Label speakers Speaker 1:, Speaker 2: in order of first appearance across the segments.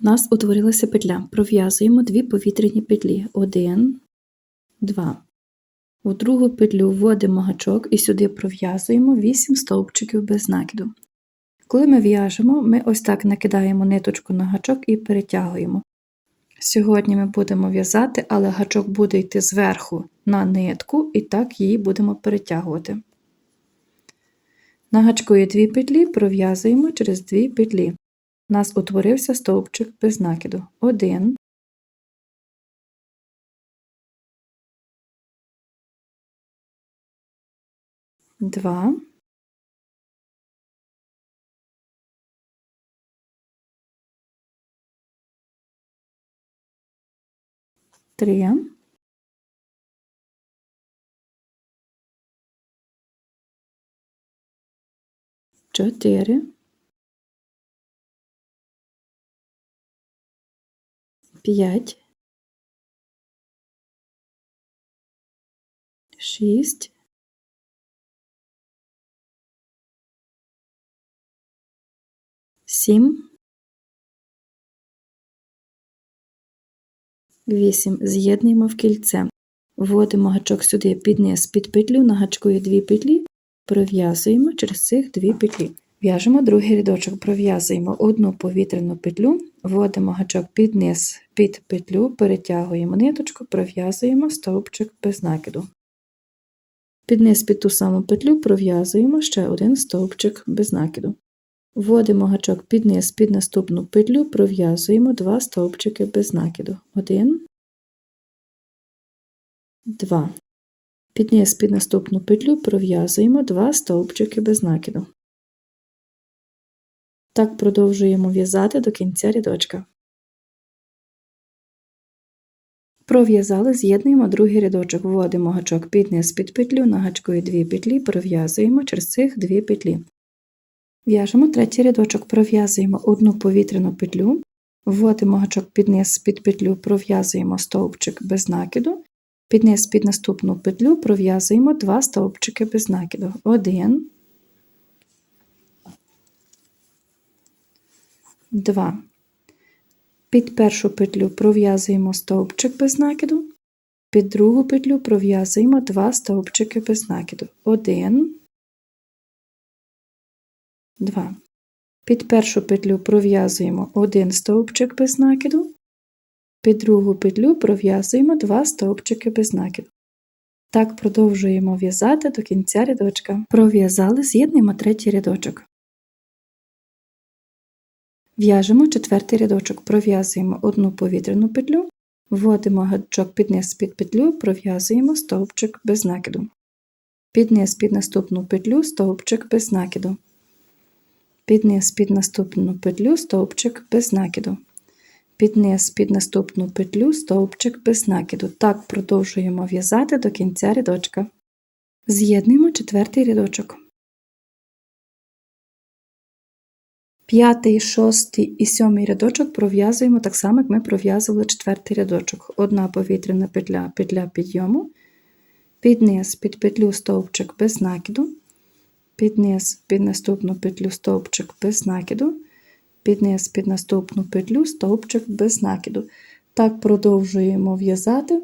Speaker 1: У нас утворилася петля. Пров'язуємо дві повітряні петлі. Один, два. У другу петлю вводимо гачок і сюди пров'язуємо 8 стовпчиків без накиду. Коли ми в'яжемо, ми ось так накидаємо ниточку на гачок і перетягуємо. Сьогодні ми будемо в'язати, але гачок буде йти зверху на нитку, і так її будемо перетягувати. На гачку є дві петлі, пров'язуємо через дві петлі. Нас утворився стовпчик без накиду. Один, два, три, чотири, п'ять, шість, сім, вісім. З'єднуємо в кільце. Вводимо гачок сюди під низ під петлю, на гачку є дві петлі, пров'язуємо через цих дві петлі. В'яжемо другий рядочок, пров'язуємо одну повітряну петлю, вводимо гачок під низ під петлю, перетягуємо ниточку, пров'язуємо стовпчик без накиду. Під низ під ту саму петлю пров'язуємо ще один стовпчик без накиду. Вводимо гачок під низ під наступну петлю, пров'язуємо два стовпчики без накиду. Один, два. Під низ під наступну петлю пров'язуємо два стовпчики без накиду. Так продовжуємо в'язати до кінця рядочка. Пров'язали, з'єднуємо другий рядочок, вводимо гачок під низ під петлю, на гачку дві петлі, пров'язуємо через цих дві петлі. В'яжемо третій рядочок, пров'язуємо одну повітряну петлю, вводимо гачок під низ під петлю, пров'язуємо стовпчик без накиду, під низ під наступну петлю пров'язуємо два стовпчики без накиду. Один, два. Під першу петлю пров'язуємо стовпчик без накиду, під другу петлю пров'язуємо два стовпчики без накиду. Один, два. Під першу петлю пров'язуємо один стовпчик без накиду, під другу петлю пров'язуємо два стовпчики без накиду. Так продовжуємо в'язати до кінця рядочка. Пров'язали, з'єднуємо третій рядочок. В'яжемо четвертий рядочок, пров'язуємо одну повітряну петлю, вводимо гачок під низ під петлю, пров'язуємо стовпчик без накиду. Під низ під наступну петлю стовпчик без накиду. Під низ під наступну петлю стовпчик без накиду. Під низ під наступну петлю стовпчик без накиду. Так продовжуємо в'язати до кінця рядочка. З'єднуємо четвертий рядочок. П'ятий, шостий і сьомий рядочок пров'язуємо так само, як ми пров'язували четвертий рядочок. Одна повітряна петля, петля підйому, під низ під петлю стовпчик без накиду, під низ під наступну петлю стовпчик без накиду, під низ під наступну петлю стовпчик без накиду. Так продовжуємо в'язати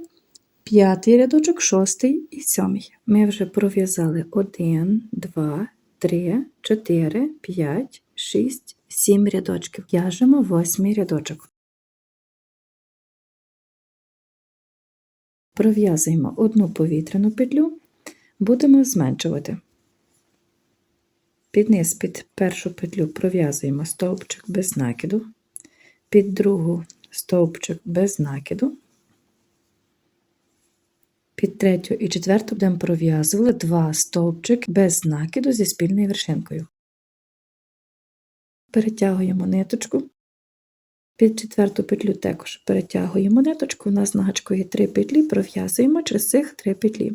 Speaker 1: п'ятий рядочок, шостий і сьомий. Ми вже пров'язали 1, 2, 3, 4, 5, 6, 7 рядочків. В'яжемо восьмий рядочок. Пров'язуємо одну повітряну петлю, будемо зменшувати. Під низ під першу петлю пров'язуємо стовпчик без накиду, під другу стовпчик без накиду, під третю і четверту будемо пров'язувати два стовпчики без накиду зі спільною вершинкою. Перетягуємо ниточку. Під четверту петлю також перетягуємо ниточку, у нас на гачку є три петлі, пров'язуємо через цих три петлі.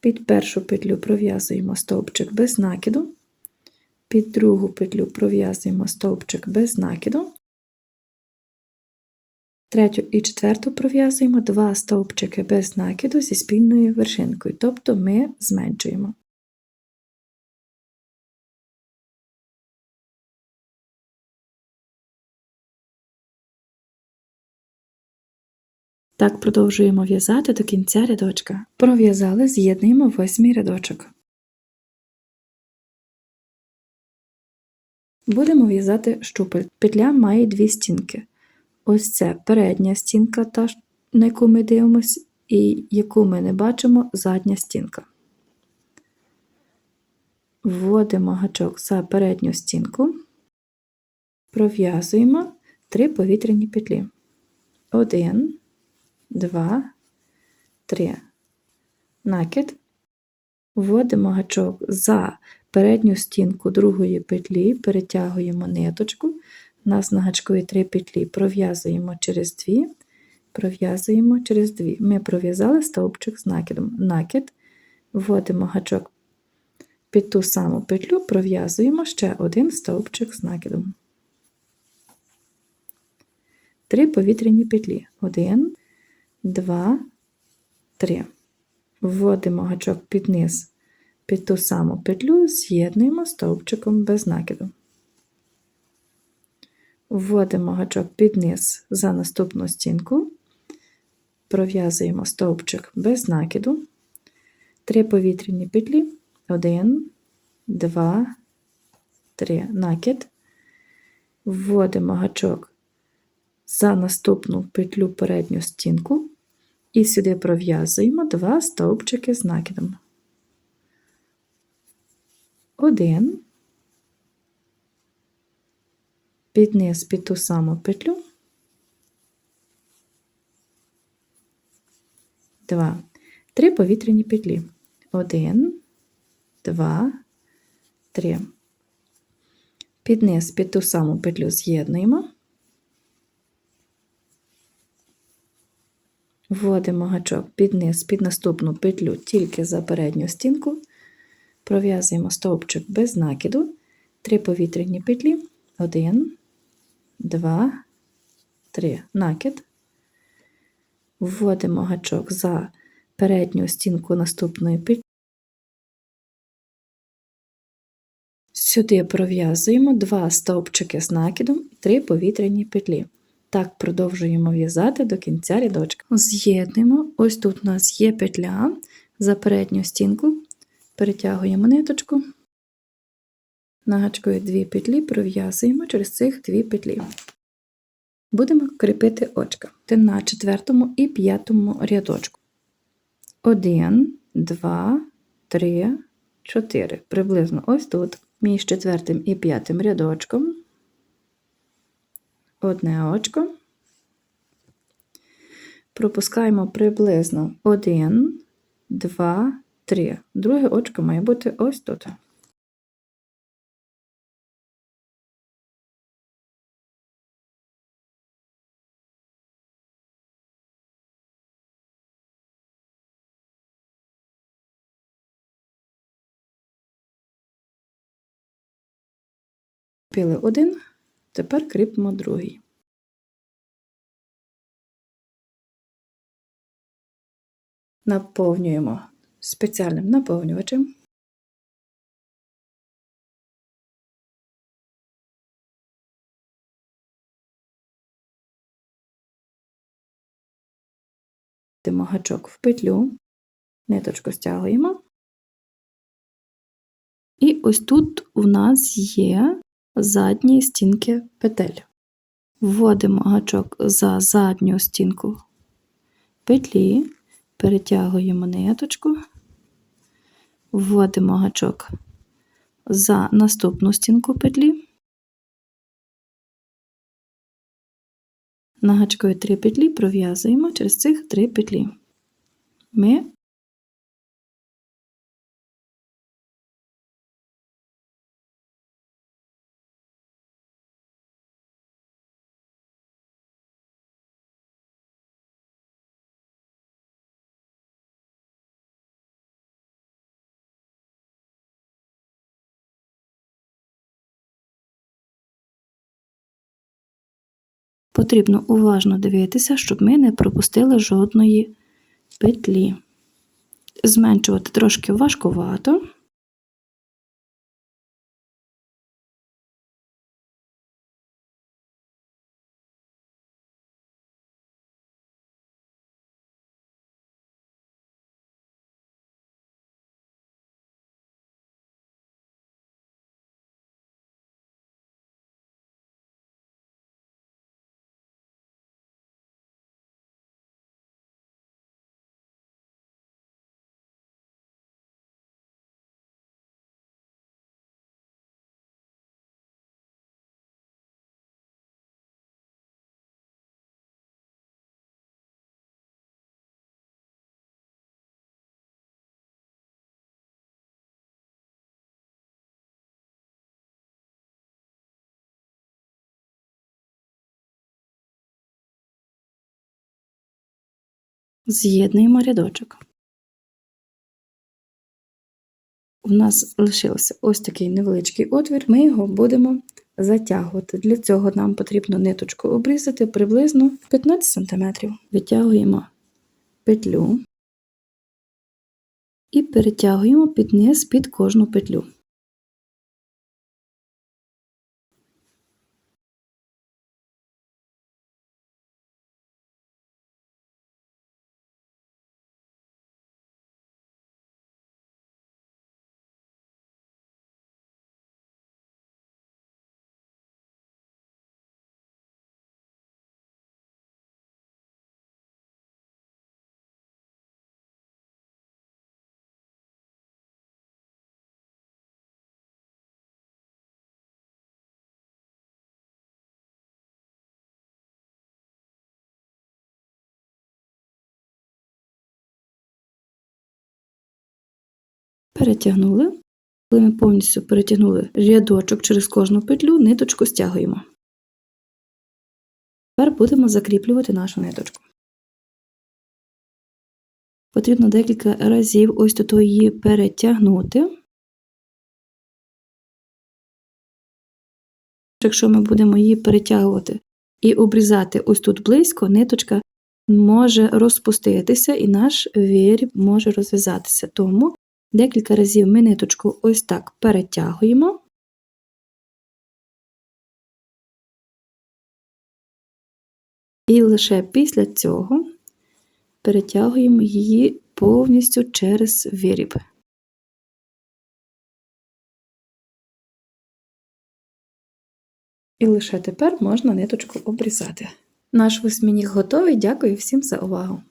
Speaker 1: Під першу петлю пров'язуємо стовпчик без накиду, під другу петлю пров'язуємо стовпчик без накиду, третю і четверту пров'язуємо два стовпчики без накиду зі спільною вершинкою, тобто ми зменшуємо. Так продовжуємо в'язати до кінця рядочка. Пров'язали, з'єднуємо восьмий рядочок. Будемо в'язати щупаль. Петля має дві стінки. Ось це передня стінка, та, на яку ми дивимося, і яку ми не бачимо задня стінка. Вводимо гачок за передню стінку, пров'язуємо три повітряні петлі. Один, два, три. Накид. Вводимо гачок за передню стінку другої петлі, перетягуємо ниточку. У нас на гачкові три петлі пров'язуємо через дві, пров'язуємо через дві. Ми пров'язали стовпчик з накидом. Накид, вводимо гачок під ту саму петлю, пров'язуємо ще один стовпчик з накидом. Три повітряні петлі. Один, два, три. Вводимо гачок під низ під ту саму петлю, з'єднуємо стовпчиком без накиду. Вводимо гачок під низ за наступну стінку, пров'язуємо стовпчик без накиду, три повітряні петлі, один, два, три накид, вводимо гачок за наступну петлю передню стінку і сюди пров'язуємо два стовпчики з накидом. Один, під під ту саму петлю, два, три повітряні петлі. Один, два, три. Під під ту саму петлю з'єднуємо. Вводимо гачок під низ під наступну петлю тільки за передню стінку, пров'язуємо стовпчик без накиду, три повітряні петлі, один, два, три. Накид. Вводимо гачок за передню стінку наступної петлі. Сюди пров'язуємо два стовпчики з накидом і три повітряні петлі. Так продовжуємо в'язати до кінця рядочка. З'єднуємо, ось тут у нас є петля за передню стінку, перетягуємо ниточку, нагачкою дві петлі, пров'язуємо через цих дві петлі. Будемо кріпити очка на четвертому і п'ятому рядочку. Один, два, три, чотири. Приблизно ось тут, між четвертим і п'ятим рядочком одне очко. Пропускаємо приблизно 1, 2, 3. Друге очко має бути ось тут. Піли один, тепер кріпимо другий. наповнюємо спеціальним наповнювачем. Гачок в петлю, ниточку стягуємо. І ось тут у нас є задні стінки петель. Вводимо гачок за задню стінку петлі, перетягуємо ниточку, вводимо гачок за наступну стінку петлі, на гачкові три петлі пров'язуємо через цих три петлі. Ми Потрібно уважно дивитися, щоб ми не пропустили жодної петлі. Зменшувати трошки важкувато. З'єднуємо рядочок. У нас лишився ось такий невеличкий отвір, ми його будемо затягувати. Для цього нам потрібно ниточку обрізати приблизно 15 см. Витягуємо петлю і перетягуємо під низ під кожну петлю. Перетягнули. Коли ми повністю перетягнули рядочок через кожну петлю, ниточку стягуємо. Тепер будемо закріплювати нашу ниточку. Потрібно декілька разів ось тут її перетягнути. Якщо ми будемо її перетягувати і обрізати ось тут близько, ниточка може розпуститися і наш виріб може розв'язатися. Тому Декілька разів ми ниточку ось так перетягуємо. І лише після цього перетягуємо її повністю через виріб. І лише тепер можна ниточку обрізати. Наш восьмініг готовий. Дякую всім за увагу!